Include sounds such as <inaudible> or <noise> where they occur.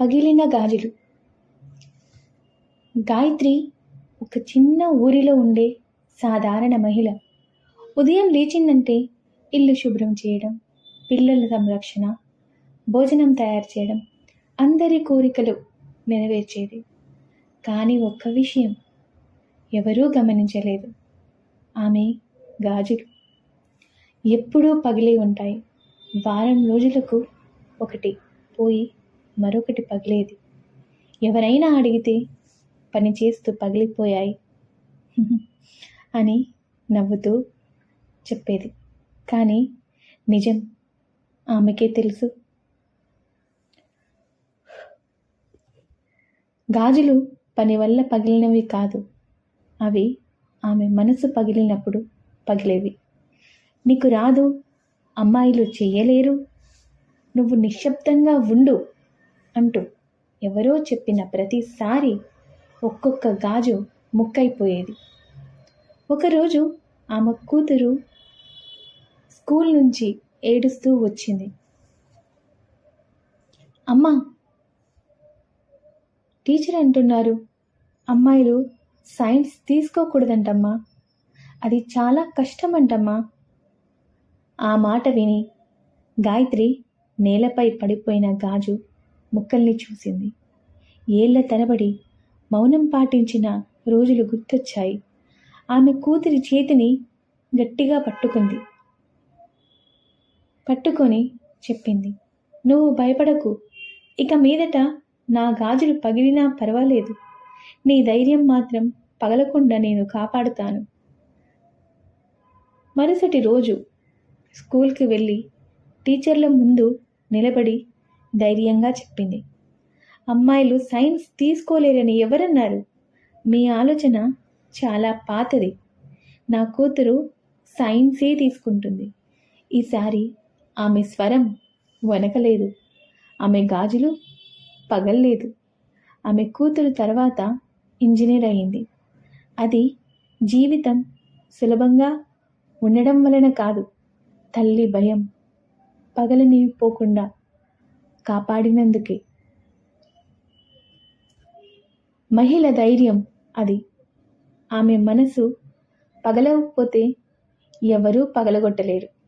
పగిలిన గాజులు గాయత్రి ఒక చిన్న ఊరిలో ఉండే సాధారణ మహిళ. ఉదయం లేచిందంటే ఇల్లు శుభ్రం చేయడం పిల్లల సంరక్షణ భోజనం తయారు చేయడం అందరి కోరికలు నెరవేర్చేది. కానీ ఒక్క విషయం ఎవరూ గమనించలేదు. ఆమె గాజులు. ఎప్పుడూ పగిలి ఉంటాయి. వారం రోజులకు ఒకటి పోయి మరొకటి పగిలేది. ఎవరైనా అడిగితే పని చేస్తూ పగిలిపోయాయి. <laughs> అని నవ్వుతూ చెప్పేది. కానీ నిజం ఆమెకే తెలుసు. గాజులు పని వల్ల పగిలినవి కాదు. అవి ఆమె మనసు పగిలినప్పుడు పగిలేవి. నీకు రాదు అమ్మాయిలు చేయలేరు. నువ్వు నిశ్శబ్దంగా ఉండు. అంటూ ఎవరో చెప్పిన ప్రతిసారి ఒక్కొక్క గాజు ముక్కైపోయేది. ఒకరోజు ఆమె కూతురు స్కూల్ నుంచి ఏడుస్తూ వచ్చింది. అమ్మా టీచర్ అంటున్నారు అమ్మాయిలు సైన్స్ తీసుకోకూడదంటమ్మా అది చాలా కష్టమంటమ్మా. ఆ మాట విని గాయత్రి నేలపై పడిపోయిన గాజు ముక్కల్ని చూసింది. ఏళ్ళ తరబడి మౌనం పాటించిన రోజులు గుర్తొచ్చాయి. ఆమె కూతురి చేతిని గట్టిగా పట్టుకుంది. పట్టుకొని చెప్పింది నువ్వు భయపడకు. ఇక మీదట నా గాజులు పగిలినా పర్వాలేదు. నీ ధైర్యం మాత్రం పగలకుండా నేను కాపాడుతాను. మరుసటి రోజు స్కూల్కి వెళ్ళి టీచర్ల ముందు నిలబడి ధైర్యంగా చెప్పింది. అమ్మాయిలు సైన్స్ తీసుకోలేరని ఎవరన్నారు? మీ ఆలోచన చాలా పాతది. నా కూతురు సైన్సే తీసుకుంటుంది. ఈసారి ఆమె స్వరం వనకలేదు ఆమె గాజులు పగల్లేదు. ఆమె కూతురు తర్వాత ఇంజనీర్ అయింది. అది జీవితం సులభంగా ఉండడం వలన కాదు. తల్లి భయం పగలని పోకుండా కాపాడినందుకే. మహిళ ధైర్యం అది. ఆమె మనసు పగలకపోతే ఎవరూ పగలగొట్టలేరు.